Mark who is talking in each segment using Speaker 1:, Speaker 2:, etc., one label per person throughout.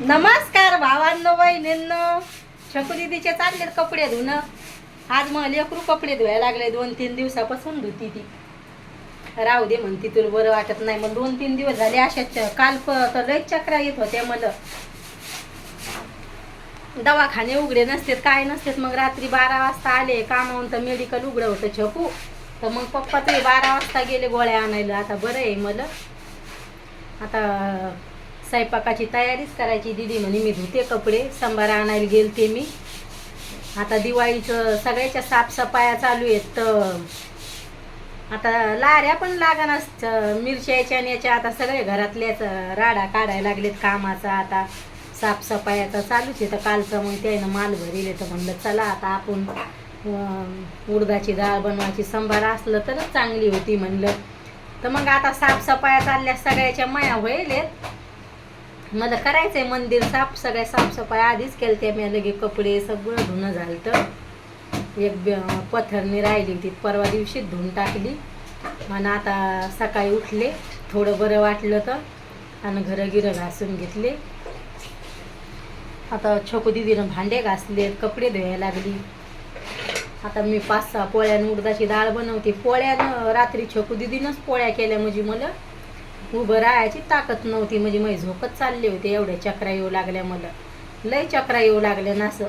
Speaker 1: नमस्कार भावांनो बहिणींनो. छकू दिदीचे चाललेत कपडे धुणं. आज मग लेकरू कपडे धुवायला लागले दोन तीन दिवसापासून धुती ती. राहू दे म्हणती तुला बरं वाटत नाही. मग दोन तीन दिवस झाले अशाच काल प- तर लय चक्रा येत होत्या मला. दवाखाने उघडे नसतेत काय नसतेत. मग रात्री बारा वाजता आले कामावून तर मेडिकल उघडं होतं छकू. तर मग पप्पा ते बारा वाजता गेले गोळ्या आणायला. आता बरं आहे मला. आता स्वयंपाकाची तयारीच करायची दिदी म्हणे मी धुते कपडे संभार आणायला गेलते मी. आता दिवाळीचं सगळ्याच्या साफसफाया चालू आहेत तर आता लाऱ्या पण लागणार मिरच्याच्या आणि याच्या आता सगळे घरातल्याच राडा काढायला लागलेत कामाचा आता. साफसफायाचा चालूच आहे तर कालचं मग त्यानं माल भरेल तर म्हणलं चला आता आपण उडदाची डाळ बनवायची संभार असलं तरच चांगली होती म्हणलं. तर मग आता साफसफाया चालल्या सगळ्याच्या माया होईल मला करायचंय मंदिर साफ सगळ्या साफसफाई आधीच केलं त्या मी लगे कपडे सगळं धुणं झालं तर एक पथरणी राहिली होती परवा दिवशी धुवून टाकली. आणि आता सकाळी उठले थोडं बरं वाटलं तर आणि घरं गिरं घासून घेतले. आता छोकू दिदीनं भांडे घासले कपडे धुवायला लागली. आता मी पाच सहा पोळ्यानं उडदाची डाळ बनवते. पोळ्यानं रात्री छोकू दिदीनंच पोळ्या केल्या म्हणजे मला. उभं राहायची ताकद नव्हती. म्हणजे माझी झोपत चालले होते. एवढ्या चक्रा येऊ लागल्या मला. लय चक्रा येऊ लागल्या ना असं.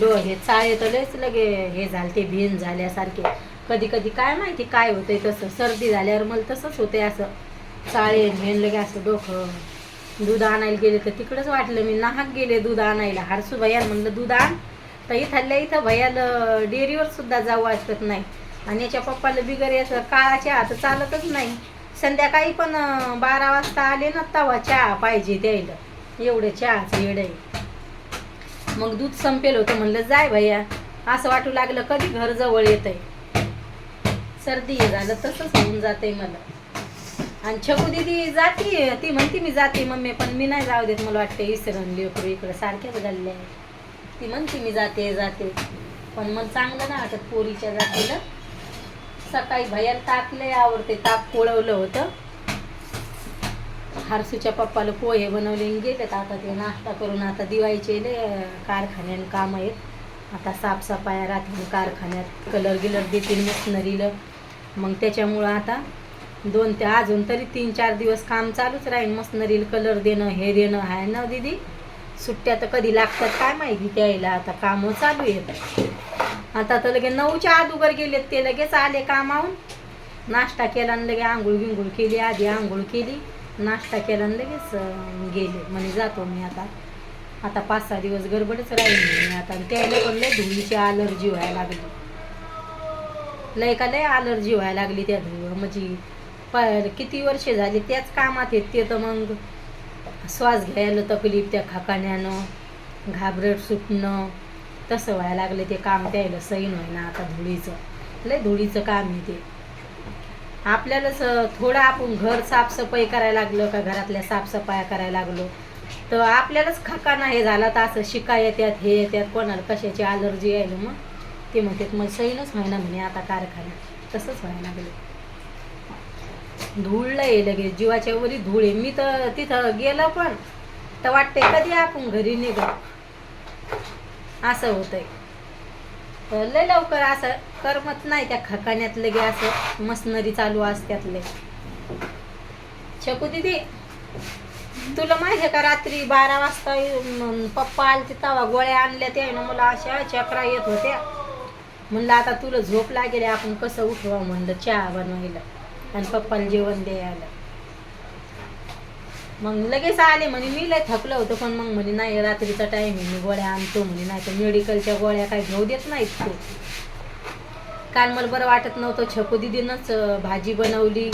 Speaker 1: डो हे चाळे तर लयच लगे हे झाले ते भीन झाल्यासारखे. कधी कधी काय माहिती काय होतंय तसं. सर्दी झाल्यावर मला तसंच होते असं. चाळे भेन लगे असं डोकं. दूध आणायला गेले तर तिकडंच वाटलं मी. नाहक गेले दूध आणायला. हारसू भैया म्हणलं दूध आण. तर इथल्या इथं भैयाला डेअरीवर सुद्धा जाऊ वाटत नाही. आणि याच्या पप्पाला बिगर याचं काळाच्या हात चालतच नाही. संध्याकाळी पण बारा वाजता आले ना तवा चहा पाहिजे द्यायला. एवढं चहाचं येड आहे. मग दूध संपेल होतं म्हणलं जाय भैया. असं वाटू लागलं कधी घर जवळ येत आहे सर्दी झालं तसंच होऊन जाते मला. आणि छकू दिदी जाती ती म्हणती मी जाते मम्मी पण मी नाही जाऊ देत. मला वाटते इसरण लेकरू इकडं सारख्याच घालल्या आहे ती म्हणते मी जाते जाते. पण मला चांगलं ना वाटत पोरीच्या जातीला. सकाळी भयान ताक लय आवडते ताक पोळवलं होतं. हारसूच्या पप्पाला पोहे बनवले आणि गेलेत. आता ते नाश्ता करून आता दिवाळीचे लय कारखान्यानं काम आहेत. आता साफसफाया राहतील कारखान्यात. कलर गिलर देतील मशनरीला. मग त्याच्यामुळं आता दोन ते अजून तरी तीन चार दिवस काम चालूच राहील मशनरीला कलर देणं हे देणं आहे ना दीदी? सुट्ट्या तर कधी लागतात काय माहिती त्याला आता कामं चालू आहेत. आता तर लगे नऊच्या अगोदर गेलेत ते लगेच आले कामावून. नाश्ता केला आणि लगे आंघोळ गिंघोळ केली आधी आंघोळ केली. नाश्ता केला आणि लगेच गेले. म्हणे जातो मी आता. आता पाच सहा दिवस गडबडच राहिली मी. आता आणि त्याला पण लय धुळीची अलर्जी व्हायला लागली. लय का लय अलर्जी व्हायला लागली त्या धुळीवर. म्हणजे प- किती वर्षे झाली त्याच कामात आहेत ते तर मग श्वास घ्यायला तकलीफ त्या खाकाण्यानं घाबरट सुटणं तसं व्हायला लागले ते काम त्याला सैन होईना आता धुळीचं. लय धुळीचं काम आहे ते. आपल्यालाच थोडं आपण घर साफसफाई करायला लागलं का घरातल्या साफसफाया करायला लागलो तर आपल्यालाच खाकाना हे झाला तर असं शिका येत्यात हे येत्यात कोणाला कशाची अलर्जी यायला मग? ते म्हणतात मग सैनच होईना म्हणे आता कारखान्यात. तसंच व्हायला लागलं. धूळ लय लगेच जीवाच्या वरी धूळ आहे. मी तर तिथं गेलं पण तर वाटते कधी आपण घरी निघा? असं होतंय. आहे लय लवकर असं करमत नाही त्या खकाण्यात लगे असं. मशनरी चालू असत्यातले. शकू दिदी तुला माहिती आहे का रात्री बारा वाजता पप्पा आलते तवा गोळ्या आणल्या त्या ना मला अशा चक्रा येत होत्या. म्हणलं आता तुला झोप लागेल आपण कसं उठवा म्हणलं चहा बनवायला. आणि पप्पाला जेवण द्यायला मग लगेच आले म्हणे मी लय थकलं होतं पण मग म्हणे नाही रात्रीचा टाईम आहे मी गोळ्या आणतो म्हणे नाही तर मेडिकलच्या गोळ्या काही घेऊ देत नाहीत ते. काल मला बरं वाटत नव्हतं छकू दिदीनंच भाजी बनवली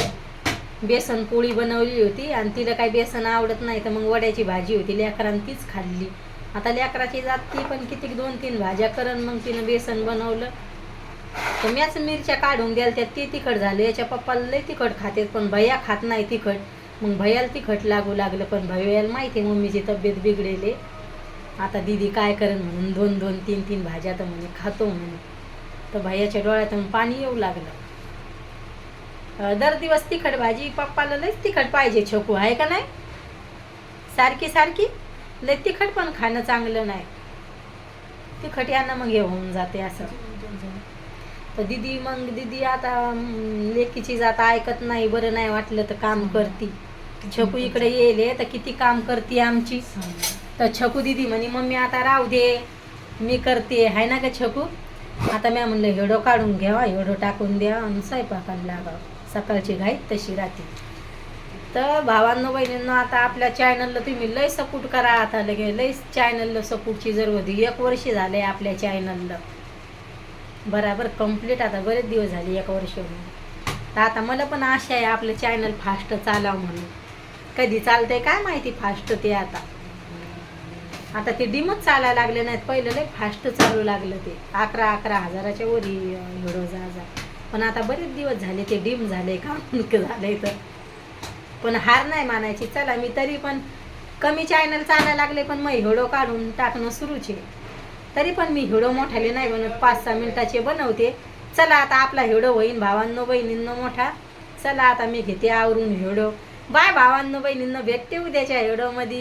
Speaker 1: बेसन पोळी बनवली होती आणि तिला काही बेसन आवडत नाही तर मग वड्याची भाजी होती लेकरानं तीच खाल्ली. आता लेकराची जात ती पण किती दोन तीन भाज्या करण मग तिनं बेसन बनवलं. तर म्याच मिरच्या काढून द्याल त्यात ती तिखट झालं याच्या पप्पाला लय तिखट खाते पण भैया खात नाही तिखट. मग भैयाला तिखट लागू लागलं पण भैयाला माहिती आहे मम्मीची तब्येत बिघडेले. आता दीदी काय करेन म्हणून दोन दोन तीन तीन भाज्या तर म्हणे खातो म्हणे. तर भैयाच्या डोळ्यातून पाणी येऊ लागलं. दर दिवस तिखट भाजी पप्पाला लई तिखट पाहिजे छोकू आहे का नाही? सारखी सारखी? लय तिखट पण खाणं चांगलं नाही. तिखट यानं मग हे होऊन जाते असं. तर दिदी मग दिदी आता लेकीची जात ऐकत नाही बरं नाही वाटलं तर काम करती. छकू इकडे येले तर किती काम करते आमची. तर छकू दिदी म्हणे मम्मी आता राहू दे. मी करते. आहे ना का छकू? आता मी म्हणलं हेडो काढून घ्यावा हेडो टाकून द्या आणि स्वयंपाकाला लागावं. सकाळची घाई तशी राहते. तर भावांनो बहिणींनो आता आपल्या चॅनलला तुम्ही लय सपोर्ट करा. आता लगे लय चॅनलला सपोर्टची जरूर होती एक वर्ष झाले आपल्या चॅनलला बराबर कंप्लीट आता बरेच दिवस झाले एक वर्ष होऊन. तर आता मला पण आशा आहे आपलं चॅनल फास्ट चालावं म्हणून. कधी चालते काय माहिती? फास्ट ते आता. आता ते डिमच चालायला लागले नाहीत. पहिलं लय फास्ट चालू लागलं ते. अकरा अकरा हजाराच्या वरी हिरो जा जा. पण आता बरेच दिवस झाले ते डिम झाले का झालंय तर. पण हार नाही मानायची. चला मी तरी पण कमी चॅनल चालायला लागले पण मग हिडो काढून टाकणं सुरूच आहे. तरी पण मी हिडो मोठाले नाही बनवत. पाच सहा मिनिटाचे बनवते. चला आता आपला हिडो होईन भावांनो बहिणींनो मोठा. चला आता मी घेते आवरून हिडो. बाय भावांनो बहिणींना भेटते उद्याच्या व्हिडिओमध्ये